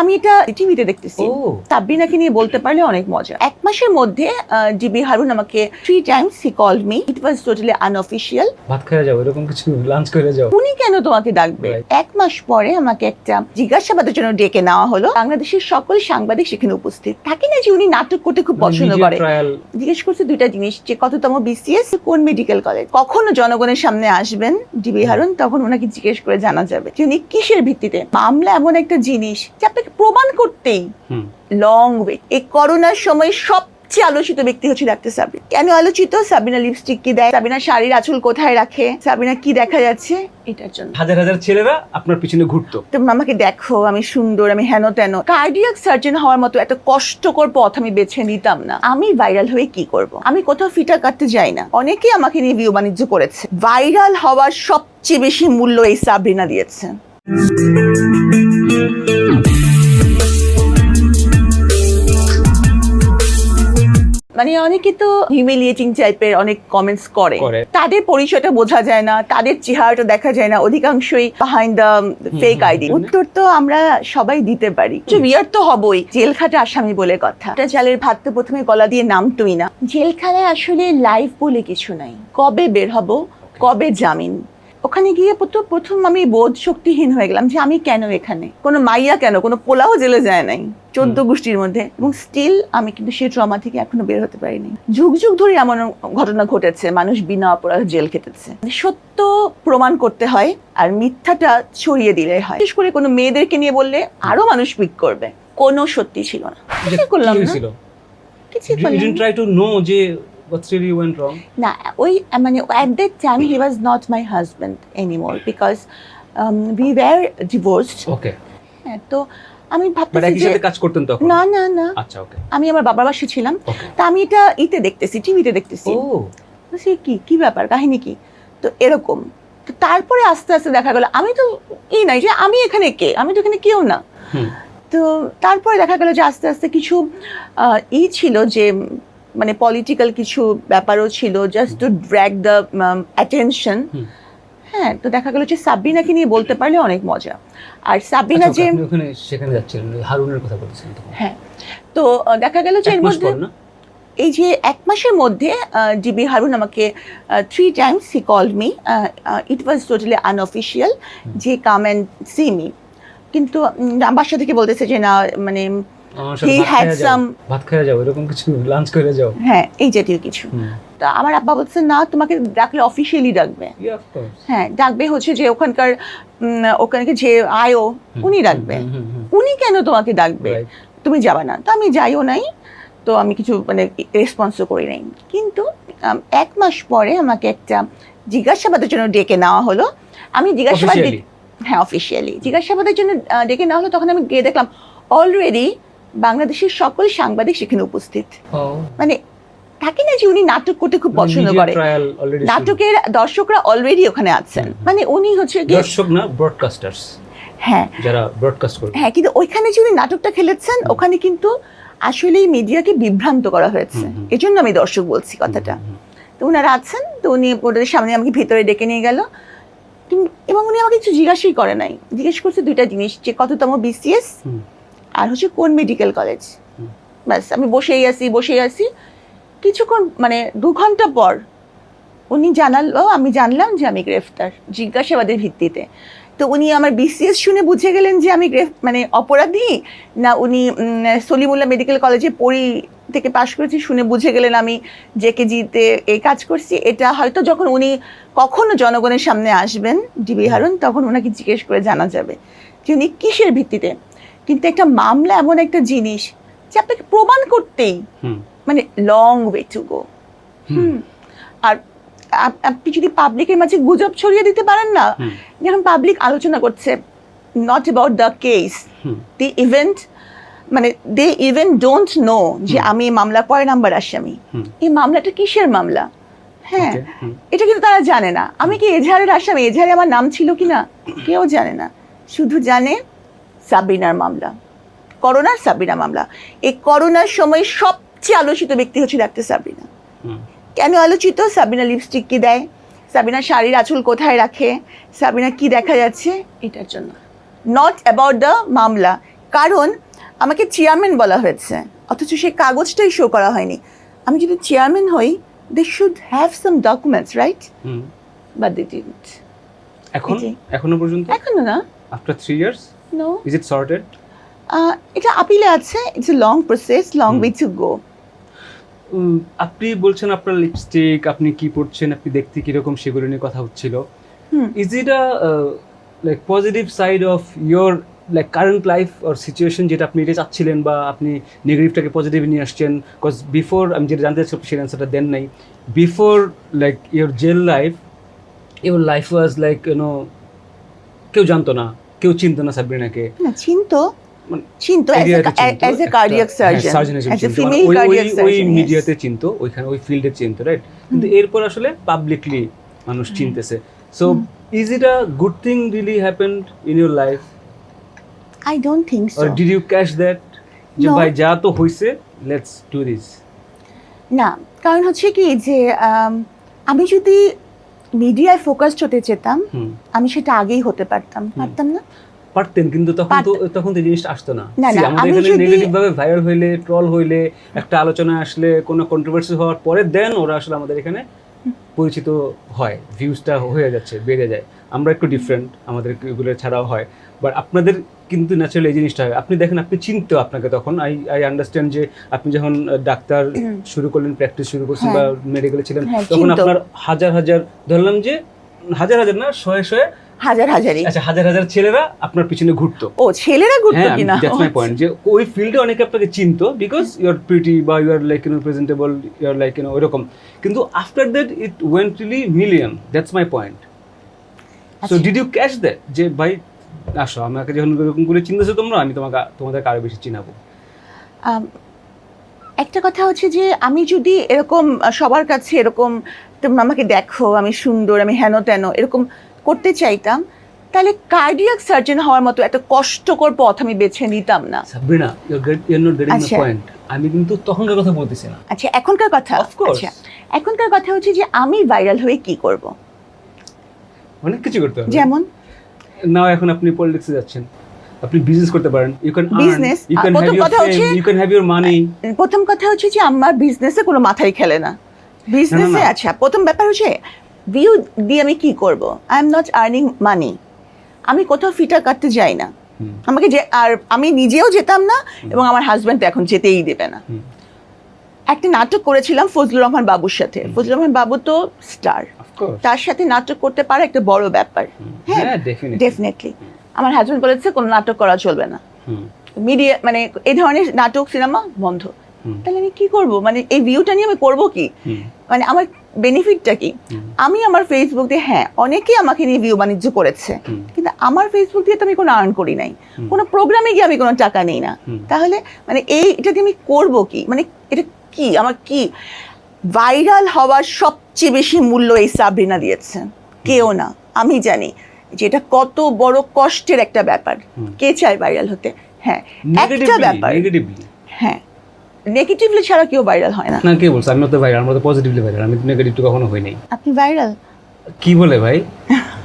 আমি এটা টিভিতে দেখতেছি। ও। সাব্বিনাকে নিয়ে বলতে পারলে অনেক মজা। এক মাসের মধ্যে ডিবি হারুন আমাকে three times he called me it was totally unofficial ভাত খেয়ে যাও এরকম কিছু লাঞ্চ করে যাও। উনি কেন তোমাকে ডাকবে? এক মাস পরে আমাকে একটা জিজ্ঞাসাবাদের জন্য ডেকে নেওয়া হলো। বাংলাদেশের সকল সাংবাদিক সেখানে উপস্থিত। থাকে না যে উনি নাটক করতে খুব পছন্দ করে। জিজ্ঞেস করছে দুইটা জিনিস যে কততম বিসিএস কোন মেডিকেল কলেজ কখনো জনগণের সামনে আসবেন ডিবি হারুন তখন ওনাকে জিজ্ঞেস করে জানা যাবে যে উনি কিসের ভিত্তিতে? মামলা এমন একটা জিনিস যে আপনাকে প্রমাণ করতেই লং ওয়ে এই করোনার সময় সবচেয়ে আলোচিত ব্যক্তি হচ্ছে ডাক্তার সাবিনা। কেন আলোচিত? সাবিনা লিপস্টিক কি দেয়? সাবিনা শাড়ির আঁচল কোথায় রাখে? সাবিনা কি দেখা যাচ্ছে? এটার জন্য। হাজার হাজার ছেলেরা আপনার পিছনে ঘুরতো। তুমি আমাকে দেখো আমি সুন্দর আমি হেন তেন। কার্ডিয়াক সার্জন হওয়ার মতো এত কষ্টকর পথ আমি বেছে নিতাম না। আমি ভাইরাল হয়ে কি করব? আমি কোথাও ফিটার কাটতে যাই না। অনেকেই আমাকে নিয়ে ভিউ বাণিজ্য করেছে। ভাইরাল হওয়ার সবচেয়ে বেশি মূল্য এই সাবরিনা দিয়েছে। মানে অনেকে তো হিউমিলিয়েটিং টাইপের অনেক কমেন্টস করে। তাদের পরিচয়টা বোঝা যায় না তাদের চেহারাটা দেখা যায় না অধিকাংশই বিহাইন্ড দ্য ফেক আইডি উত্তর তো আমরা সবাই দিতে পারি। বিয়ার তো হবই জেলখাটা আসামি বলে কথা। একটা চালের ভাত তো প্রথমে গলা দিয়ে নামতোই না। জেলখানায় আসলে লাইফ বলে কিছু নাই। কবে বের হব কবে জামিন? ওখানে গিয়ে প্রথম আমি বোধ শক্তিহীন হয়ে গেলাম যে আমি কেন এখানে? কোনো মাইয়া কেন? কোনো পোলাও জেলে যায় নাই চোদ্দ গোষ্ঠীর মধ্যে। এবং স্টিল আমি কিন্তু সেই ট্রমা থেকে এখনও বের হতে পারিনি। যুগ যুগ ধরে এমন ঘটনা ঘটেছে মানুষ বিনা অপরাধ জেল খেটেছে। সত্য প্রমাণ করতে হয় আর মিথ্যাটা ছড়িয়ে দিলে হয়। বিশেষ করে কোনো মেয়েদেরকে নিয়ে বললে আরও মানুষ পিক করবে। কোনো সত্যি ছিল না। করলাম না। কিছু করলাম didn't না। যে what's really went wrong? না ওই মানে at that time he was not my husband anymore because we were divorced okay হ্যাঁ তো আমি ভাবতেছি একই যে সাথে কাজ করতেন তখন? না না না। আচ্ছা ওকে আমি আমার বাবার বাসায় ছিলাম। তা আমি এটা ইতে দেখতেছি টিভিতে দেখতেছি। ও। বলছি, কি কি ব্যাপার কাহিনী কি? তো এরকম। তো তারপরে আস্তে আস্তে দেখা গেল আমি তো ই নাই যে আমি এখানে কে? আমি তো এখানে কেউ না। তো তারপরে দেখা গেল যে আস্তে আস্তে কিছু ই ছিল যে মানে পলিটিক্যাল কিছু ব্যাপারও ছিল just to drag the attention হ্যাঁ তো দেখা গেল যে সাব্বিনাকে নিয়ে বলতে পারলে অনেক মজা। আর সাব্বিনা আচ্ছা, যে ওখানে সেখানে যাচ্ছিলেন হারুনের কথা বলছিলেন হ্যাঁ তো দেখা গেল যে এর মধ্যে এই যে এক মাসের মধ্যে ডিবি হারুন আমাকে three times he called me it was totally unofficial যে কাম অ্যান্ড সি মি কিন্তু বাসা থেকে বলতেছে যে না মানে আমার সাথে He ভাত খেয়ে যাও এরকম কিছু লাঞ্চ করে যাও। হ্যাঁ এই জাতীয় কিছু। তা আমার আব্বা বলছে না তোমাকে ডাকলে অফিসিয়ালি ডাকবে. হ্যাঁ ডাকবে হচ্ছে যে ওখানকার ওখানকে যে আয়ও উনি ডাকবে। উনি কেন তোমাকে ডাকবে? তুমি যাবে না। তো আমি যাইও নাই তো আমি কিছু মানে রেসপন্সও করি নাই। কিন্তু এক মাস পরে আমাকে একটা জিজ্ঞাসাবাদের জন্য ডেকে নেওয়া হলো। আমি জিজ্ঞাসাবাদ হ্যাঁ অফিসিয়ালি জিজ্ঞাসাবাদের জন্য ডেকে নেওয়া হলো তখন আমি গিয়ে দেখলাম অলরেডি বাংলাদেশের সকল সাংবাদিক সেখানে উপস্থিত। মানে থাকে না যে উনি নাটক করতে খুব মানে পছন্দ করে। নাটকের দর্শকরা অলরেডি ওখানে আছেন। মানে উনি হচ্ছে দর্শক না ব্রডকাস্টার্স হ্যাঁ। যারা ব্রডকাস্ট করবে। হ্যাঁ কিন্তু ওইখানে যে উনি নাটকটা খেলেছেন ওখানে কিন্তু আসলেই মিডিয়াকে বিভ্রান্ত করা হয়েছে। হুম, হুম। এই জন্য আমি দর্শক বলছি কথাটা। তো ওনারা আছেন তো উনি ওদের সামনে আমাকে ভিতরে ডেকে নিয়ে গেল। এবং উনি আমাকে কিছু জিজ্ঞাসাই করে নাই। জিজ্ঞেস করছে দুইটা জিনিস যে কততম বিসিএস আর হচ্ছে কোন মেডিকেল কলেজ ব্যাস আমি বসেই আছি বসেই আছি। কিছুক্ষণ মানে দু ঘণ্টা পর উনি জানালো আমি জানলাম যে আমি গ্রেফতার জিজ্ঞাসাবাদের ভিত্তিতে। তো উনি আমার বিসিএস শুনে বুঝে গেলেন যে আমি গ্রেফ মানে অপরাধী? না উনি সলিমুল্লাহ মেডিকেল কলেজে পড়ি থেকে পাশ করেছি শুনে বুঝে গেলেন আমি জেকে জিতে এই কাজ করছি। এটা হয়তো যখন উনি কখনো জনগণের সামনে আসবেন ডিবি হারুন তখন ওনাকে জিজ্ঞেস করে জানা যাবে যে উনি কিসের ভিত্তিতে কিন্তু একটা মামলা এমন একটা জিনিস যে আপনাকে প্রমাণ করতেই মানে লং ওয়ে টু গো আর আপনি যদি পাবলিকের মাঝে গুজব ছড়িয়ে দিতে পারেন না যখন পাবলিক আলোচনা করছে not about the case the event মানে দে ইভেন ডোন্ট নো যে আমি এই মামলা কয় নাম্বার আসামি। এই মামলাটা কিসের মামলা? হ্যাঁ এটা কিন্তু তারা জানে না। আমি কি এজাহারের আসামি? এজাহারে আমার নাম ছিল কি না কেউ জানে না। শুধু জানে সাবিনার মামলা করোনার সাবিনা মামলা। এই করোনার সময় সবচেয়ে আলোচিত ব্যক্তি হচ্ছে ডাক্তার সাবিনা কেন আলোচিত? সাবিনা লিপস্টিক কি দেয়? সাবিনা শাড়ির আঁচল কোথায় রাখে? সাবিনা কি দেখা যাচ্ছে? এটার জন্য। নট অ্যাবাউট দ্য মামলা। কারণ আমাকে চেয়ারম্যান বলা হয়েছে অথচ সেই কাগজটাই শো করা হয়নি। আমি যদি চেয়ারম্যান হই they should have some documents right hmm. But they didn't এখন? এখনও পর্যন্ত? এখনও না। After three years no is it sorted এটা আপিলে আছে it's a long process long. Way to go আপনি বলছেন আপনার লিপস্টিক আপনি কি পড়ছেন আপনি দেখতে কীরকম সেগুলো নিয়ে কথা হচ্ছিল। Is it a like positive side of your like current life or situation যেটা আপনি এটা চাচ্ছিলেন বা আপনি নেগেটিভটাকে পজিটিভ নিয়ে আসছেন? বিকজ বিফোর আমি যেটা জানতে চাচ্ছি সেই অ্যান্সারটা দেন নাই। Before like your jail life your life was like you know কেউ জানতো না। কেউ চিনতো না সাবরিনাকে না চিনতো। মানে চিনতো চিনতো, অ্যাজ এ কার্ডিয়াক হ্যাঁ, surgeon as a female cardiac ওই- ওই মিডিয়াতে চিনতো ওইখানে ওই ফিল্ডে চিনতো রাইট কিন্তু এরপর আসলে পাবলিকলি মানুষ চিনতেছে। So is it a good thing happened in life I don't think so or did you catch that যে ভাই যা তো হইছে লেটস ডু দিস না কারণ হচ্ছে কি যে আমি যদি মিডিয়ায় ফোকাসড হতে চেতাম আমি সেটা আগেই হতে পারতাম। পারতাম না? পারতেন কিন্তু তখন তো তখন তো এই জিনিসটা আসতো না। না, আমাদের এখানে নেগেটিভ ভাবে ভাইরাল হইলে ট্রল হইলে একটা আলোচনা আসলে কোনো কন্ট্রোভার্সি হওয়ার পরে দেন ওরা আসলে আমাদের এখানে পরিচিত হয় ভিউজটা হয়ে যাচ্ছে বেড়ে যায়। আমরা একটু ডিফারেন্ট আমাদের এগুলো ছাড়াও হয়। বাট আপনাদের কিন্তু ন্যাচারালি এই জিনিসটা হয়। আপনি দেখেন আপনি চিনতো আপনাকে তখন। আই আই আন্ডারস্ট্যান্ড যে আপনি যখন ডাক্তার শুরু করলেন প্র্যাকটিস শুরু করছেন বা হ্যাঁ। মেডিকেলে ছিলেন হ্যাঁ, তখন আপনার হাজার হাজার ধরলাম যে হাজার হাজার না শয়ে শয়ে হাজার হাজারই। আচ্ছা হাজার হাজার ছেলেরা আপনার পিছনে ঘুরতো। ও ছেলেরা ঘুরতো হ্যাঁ কিনা? দ্যাটস মাই পয়েন্ট যে ওই ফিল্ডে অনেকে আপনাকে চিনতো বিকজ ইউ আর প্রিটি বা you are like you know presentable you are like you know ওইরকম। কিন্তু after that it went really million that's my point so. Did you catch that যে ভাই আসো আমাকে যখন এরকম করে চিনতেছো তোমরা আমি তোমাকে তোমাদেরকে আরও বেশি চিনাবো। একটা কথা হচ্ছে যে আমি যদি এরকম সবার কাছে এরকম তোমরা আমাকে দেখো আমি সুন্দর আমি হেন তেন এরকম করতে চাইতাম তাহলে কার্ডিয়াক সার্জন হওয়ার মতো এত কষ্টকর পথ আমি বেছে নিতাম না। Sabrina you you not getting the আচ্ছা। পয়েন্ট আমি কিন্তু তখনকার কথা বলতেছি না। আচ্ছা এখনকার কথা? আচ্ছা এখনকার কথা হচ্ছে যে আমি ভাইরাল হয়ে কি করব? অনেক কিছু করতে হবে। যেমন? নাও এখন আপনি পলিটিক্সে যাচ্ছেন। আপনি বিজনেস করতে পারেন। You can earn you can have fame you can have your money প্রথম কথা হচ্ছে যে আমার বিজনেসে কোনো মাথায় খেলে না। বিজনেসে। আচ্ছা প্রথম ব্যাপার হচ্ছে ভিউ দিয়ে আমি কি করব? I am not earning money আমি কোথাও ফিটা কাটতে যাই না। আমাকে যে আর আমি নিজেও যেতাম না এবং আমার হাজব্যান্ড এখন যেতেই দেবে না। একটা নাটক করেছিলাম ফজলুর রহমান বাবুর সাথে। ফজলুর রহমান বাবু তো স্টার। তার সাথে নাটক করতে পারা একটা বড় ব্যাপার। হ্যাঁ? হ্যাঁ ডেফিনেটলি ডেফিনেটলি আমার হাজব্যান্ড বলেছে কোনো নাটক করা চলবে না। মিডিয়া মানে এই ধরনের নাটক সিনেমা বন্ধ। তাহলে আমি কি করব? মানে এই ভিউটা নিয়ে আমি করব কি? মানে আমার বেনিফিটটা কি? আমি আমার ফেসবুক দিয়ে হ্যাঁ অনেকেই আমাকে নিয়ে ভিউ বাণিজ্য করেছে। কিন্তু আমার ফেসবুক দিয়ে তো আমি কোনো আর্ন করি নাই। কোনো প্রোগ্রামে গিয়ে আমি কোনো টাকা নেই না। তাহলে মানে এই এটা দিয়ে আমি করব কি? মানে এটা কি? আমার কি ভাইরাল হওয়ার সবচেয়ে বেশি মূল্য এই সাবরিনা দিয়েছে? কেউ না আমি জানি। যে এটা কত বড় কষ্টের একটা ব্যাপার। কে চায় ভাইরাল হতে? হ্যাঁ একটা ব্যাপার। নেগেটিভলি হ্যাঁ নেগেটিভলি ছাড়া কেউ ভাইরাল হয় না। না কে বলছে? আমি তো ভাইরাল আমরা তো পজিটিভলি ভাইরাল আমি তো নেগেটিভ তো কখনো হই নাই। আপনি ভাইরাল কি বলে ভাই?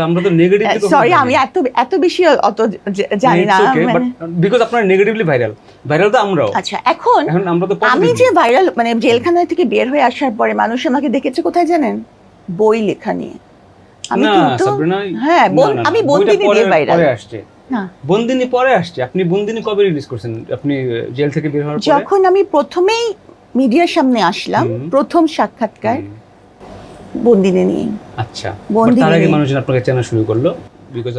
আমরা তো নেগেটিভলি সরি আমি এত এত বেশি অত জানি না মানে- বিকজ আপনারা নেগেটিভলি ভাইরাল ভাইরাল তো আমরাও। আচ্ছা এখন এখন আমরা তো আমি যে ভাইরাল মানে জেলখানা থেকে বের হয়ে আসার পরে মানুষ আমাকে দেখেছে কোথায় জানেন? বই লেখা নিয়ে। আমি কিন্তু হ্যাঁ আমি বন্দিনী দিয়ে ভাইরাল আসছে। না। বন্দিনী পরে আসছে। আপনি বন্দিনী কবে রিলিজ করছেন? আপনি জেল থেকে বের হওয়ার যখন আমি প্রথমেই মিডিয়ার সামনে আসলাম প্রথম সাক্ষাৎকার বন্দিনী নিয়ে। আচ্ছা। তার আগে। মানুষজন আপনাকে চেনা শুরু করল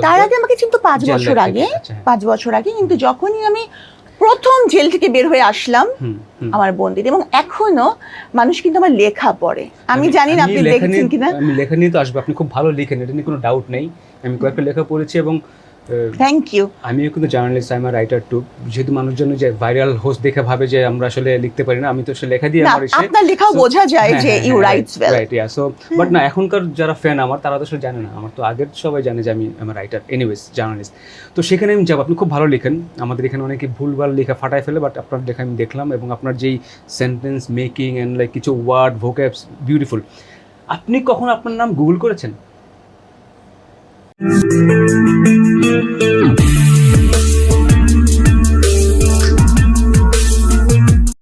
তার আগে আমাকে কিন্তু পাঁচ বছর আগে আচ্ছা, হ্যাঁ। পাঁচ বছর আগে কিন্তু যখনই আমি প্রথম জেল থেকে বের হয়ে আসলাম। আমার বন্দির এবং এখনও মানুষ কিন্তু আমার লেখা পড়ে। আমি জানি না আপনি লেখা দেখছেন কিনা। আমি লেখা নিয়ে তো আসব। আপনি খুব ভালো লিখেন এটা নিয়ে কোনো ডাউট নেই। আমি কয়েকটা লেখা পড়েছি এবং থ্যাংক ইউ আমিও কিন্তু journalist I am writer too যেহেতু মানুষজন যে ভাইরাল হোস্ট দেখে ভাবে যে আমরা আসলে লিখতে পারি না আমি তো সে লেখা দিয়ে আমার এসে আপনার So- বোঝা যায় হ্যাঁ, যে you rights well right, yeah. So, but না এখনকার যারা ফ্যান আমার তারা তো আসলে জানে না। আমার তো আগের সবাই জানে যে আমি আমার রাইটার এনিওয়েজ জার্নালিস্ট তো সেখানে আমি যাব। আপনি খুব ভালো লেখেন। আমাদের এখানে অনেকে ভুলভাল লেখা ফাটায় ফেলে বাট আপনার লেখা আমি দেখলাম এবং আপনার যেই সেন্টেন্স মেকিং অ্যান্ড লাইক কিছু ওয়ার্ড ভোক্যাবস বিউটিফুল আপনি কখন আপনার নাম গুগল করেছেন? Música